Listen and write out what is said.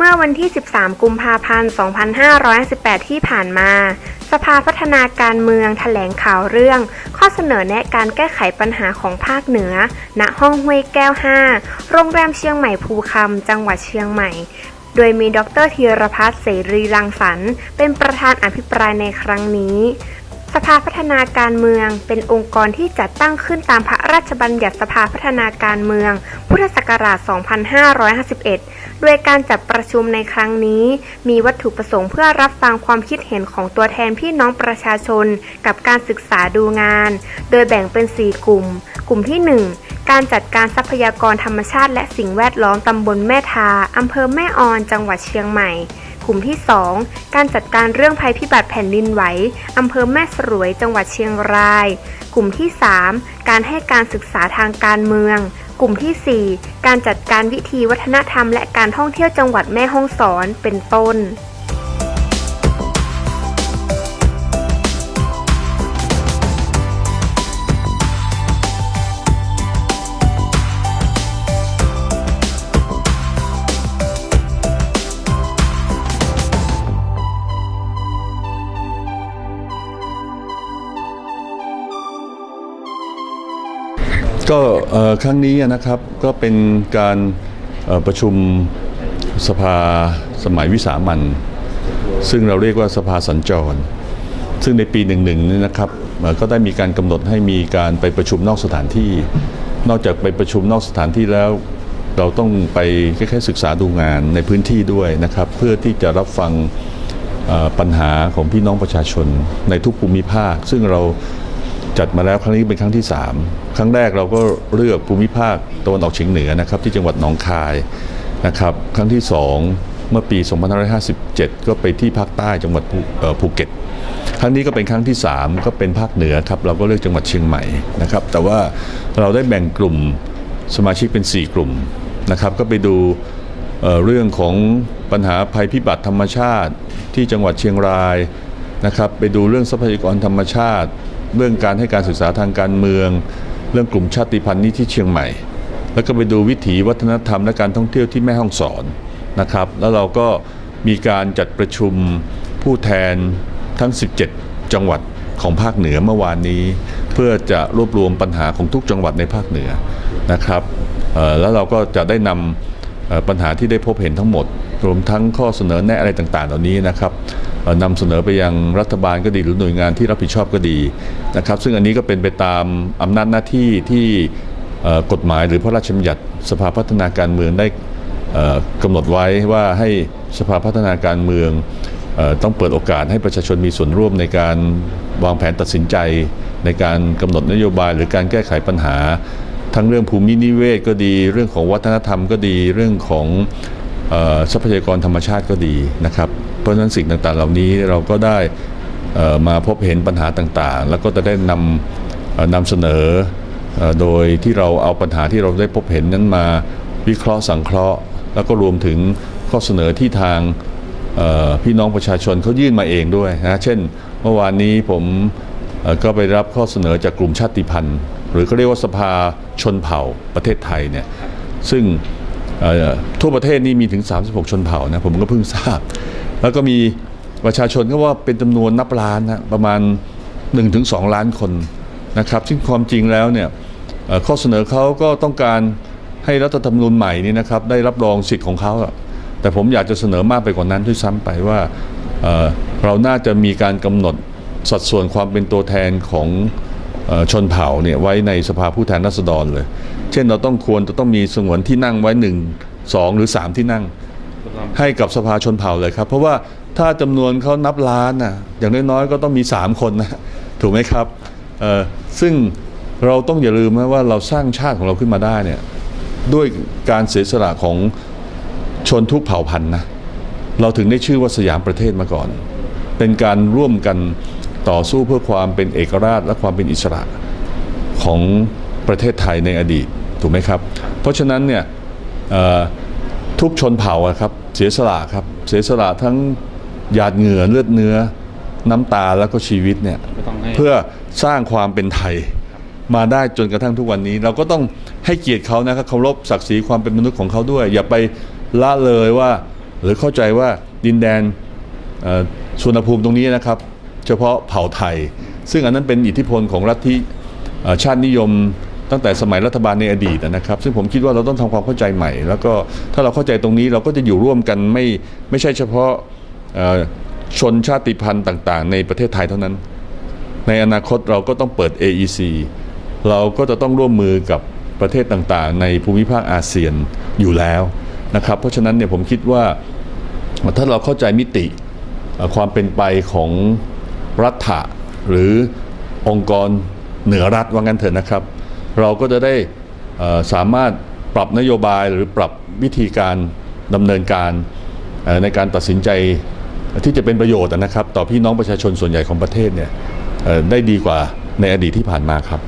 เมื่อวันที่ 13 กุมภาพันธ์ 2518 ที่ผ่านมา สภาพัฒนาการเมืองแถลงข่าวเรื่อง ข้อเสนอแนะการแก้ไขปัญหาของภาคเหนือ ณ ห้องห้วยแก้ว 5 โรงแรมเชียงใหม่ภูคำ จังหวัดเชียงใหม่ โดยมีดรธีรพัฒน์เสรีรังสรรค์เป็นประธานอภิปรายในครั้งนี้สภาพัฒนาการเมืองเป็นองค์กรที่จัดตั้งขึ้นตามพระราชบัญญัติสภาพัฒนาการเมือง พุทธศักราช 2551 โดยการจัดประชุมในครั้งนี้ มีวัตถุประสงค์เพื่อรับฟังความคิดเห็นของตัวแทนพี่น้องประชาชน กับการศึกษาดูงาน โดยแบ่งเป็น 4 กลุ่ม กลุ่มที่ 1 การจัดการทรัพยากรธรรมชาติ และสิ่งแวดล้อมตำบลแม่ทาอำเภอแม่ออน จังหวัดเชียงใหม่กลุ่มที่ 2 การจัดการเรื่องภัยพิบัติแผ่นดินไหว อำเภอแม่สรวย จังหวัดเชียงราย กลุ่มที่ 3 การให้การศึกษาทางการเมือง กลุ่มทีสี่ 4 การจัดการวิธีวัฒนธรรมและการท่องเที่ยวจังหวัดแม่ฮ่องสอน เป็นต้น ก็ครั้งนี้นะครับก็เป็นการประชุมสภาสมัยวิสามันซึ่งเราเรียกว่าสภาสัญจร ซึ่งในปีหนึ่งหนึ่งนี่นะครับก็ได้มีการกำหนดให้มีการไปประชุมนอกสถานที่ นอกจากไปประชุมนอกสถานที่แล้ว เราต้องไปแค่ศึกษาดูงานในพื้นที่ด้วยนะครับ เพื่อที่จะรับฟังปัญหาของพี่น้องประชาชนในทุกภูมิภาค ซึ่งเรา จัดมาแล้วครั้งนี้เป็นครั้งที่ 3 ครั้งแรกเราก็เลือกภูมิภาคตะวันออกเฉียงเหนือนะครับที่จังหวัดหนองคายนะครับครั้งที่ 2 เมื่อปี 2557 ก็ไปที่ภาคใต้จังหวัดภูเก็ตครั้งนี้ก็เป็นครั้งที่ 3 ก็เป็นภาคเหนือครับเราก็เลือกจังหวัดเชียงใหม่นะครับแต่ว่าเราได้แบ่งกลุ่มสมาชิกเป็น 4 กลุ่มนะครับก็ไปดูเรื่องของปัญหาภัยพิบัติธรรมชาติที่จังหวัดเชียงรายนะครับไปดูเรื่องทรัพยากรธรรมชาติ เรื่องการให้การศึกษาทางการเมือง เรื่องกลุ่มชาติพันธุ์นี้ที่เชียงใหม่ แล้วก็ไปดูวิถีวัฒนธรรมและการท่องเที่ยวที่แม่ฮ่องสอนนะครับ แล้วเราก็มีการจัดประชุมผู้แทนทั้ง 17 จังหวัดของภาคเหนือเมื่อวานนี้ เพื่อจะรวบรวมปัญหาของทุกจังหวัดในภาคเหนือนะครับแล้วเราก็จะได้นำปัญหาที่ได้พบเห็นทั้งหมด รวมทั้งข้อเสนอแนะอะไรต่าง ๆ เหล่านี้นะครับ นำเสนอไปยังรัฐบาลก็ดีหรือหน่วยงานที่รับผิดชอบก็ดีนะครับ ซึ่งอันนี้ก็เป็นไปตามอำนาจหน้าที่ที่กฎหมายหรือพระราชบัญญัติสภาพัฒนาการเมืองได้กำหนดไว้ว่าให้สภาพัฒนาการเมืองต้องเปิดโอกาสให้ประชาชนมีส่วนร่วมในการวางแผนตัดสินใจ ในการกำหนดนโยบายหรือการแก้ไขปัญหา ทั้งเรื่องภูมินิเวศก็ดี เรื่องของวัฒนธรรมก็ดี เรื่องของทรัพยากรธรรมชาติก็ดีนะครับ ราะฉะนั้นสิ่งต่างๆ เหล่านี้เราก็ได้มาพบเห็นปัญหาต่างๆ แล้วก็จะได้นำนำเสนอโดยที่เราเอาปัญหาที่เราได้พบเห็นนั้นมาวิเคราะห์สังเคราะห์ แล้วก็รวมถึงข้อเสนอที่ทางพี่น้องประชาชนเขายื่นมาเองด้วยนะเช่น เมื่อวานนี้ผมก็ไปรับข้อเสนอจากกลุ่มชาติพันธุ์ หรือเขาเรียกว่าสภาชนเผ่าประเทศไทยเนี่ยซึ่ง ทั่วประเทศนี่มีถึง 36 ชนเผ่านะผมก็เพิ่งทราบ แล้วก็มีประชาชนก็ว่าเป็นจำนวนนับล้านนะประมาณ 1-2 ล้านคนนะครับซึ่งความจริงแล้วเนี่ยข้อเสนอเขาก็ต้องการให้รัฐธรรมนูญใหม่นี้นะครับได้รับรองสิทธิ์ของเขาแต่ผมอยากจะเสนอมากไปกว่านั้นด้วยซ้ำไปว่าเเราน่าจะมีการกำหนดสัดส่วนความเป็นตัวแทนของ ชนเผ่าเนี่ยไว้ในสภาผู้แทนราษฎรเลย เช่นเราต้องควรจะต้องมีสงวนที่นั่งไว้หนึ่งสองหรือสามที่นั่ง ให้กับสภาชนเผ่าเลยครับ เพราะว่าถ้าจำนวนเขานับล้านนะอย่างน้อยๆก็ต้องมี3คนนะถูกไหมครับซึ่งเราต้องอย่าลืมนะว่าเราสร้างชาติของเราขึ้นมาได้เนี่ยด้วยการเสียสละของชนทุกเผ่าพันธุ์นะเราถึงได้ชื่อว่าสยามประเทศมาก่อน เป็นการร่วมกัน ต่อสู้เพื่อความเป็นเอกราชและความเป็นอิสระของประเทศไทยในอดีตถูกไหมครับ เพราะฉะนั้นเนี่ยเอ่อทุกชนเผ่าอะครับเสียสละครับเสียสละทั้งหยาดเหงื่อเลือดเนื้อน้ำตาแล้วก็ชีวิตเนี่ยก็ต้องให้เพื่อสร้างความเป็นไทยมาได้จนกระทั่งทุกวันนี้ เราก็ต้องให้เกียรติเขานะครับเคารพศักดิ์ศรีความเป็นมนุษย์ของเขาด้วย อย่าไปละเลยว่า หรือเข้าใจว่าดินแดนเอ่อสุวรรณภูมิตรงนี้นะครับ เฉพาะเผ่าไทย ซึ่งอันนั้นเป็นอิทธิพลของลัฐทธิเอ่ชาตินิยมตั้งแต่สมัยรัฐบาลในอดีตนะครับ ซึ่งผมคิดว่าเราต้องทำความเข้าใจใหม่ แล้วก็ถ้าเราเข้าใจตรงนี้เราก็จะอยู่ร่วมกันไม่ไม่ใช่เฉพาะชนชาติพันธุ์ต่าง ๆ ในประเทศไทยเท่านั้น ในอนาคตเราก็ต้องเปิด AEC เราก็จะต้องร่วมมือกับประเทศต่างๆ ในภูมิภาคอาเซียนอยู่แล้วนะครับ เพราะฉะนั้นเนี่ยผมคิดว่าถ้าเราเข้าใจมิติความเป็นไปของ รัฐะหรือองค์กรเหนือรัฐว่างั้นเถอะนะครับ เราก็จะได้สามารถปรับนโยบายหรือปรับวิธีการดำเนินการในการตัดสินใจที่จะเป็นประโยชน์นะครับ ต่อพี่น้องประชาชนส่วนใหญ่ของประเทศเนี่ยได้ดีกว่าในอดีตที่ผ่านมาครับ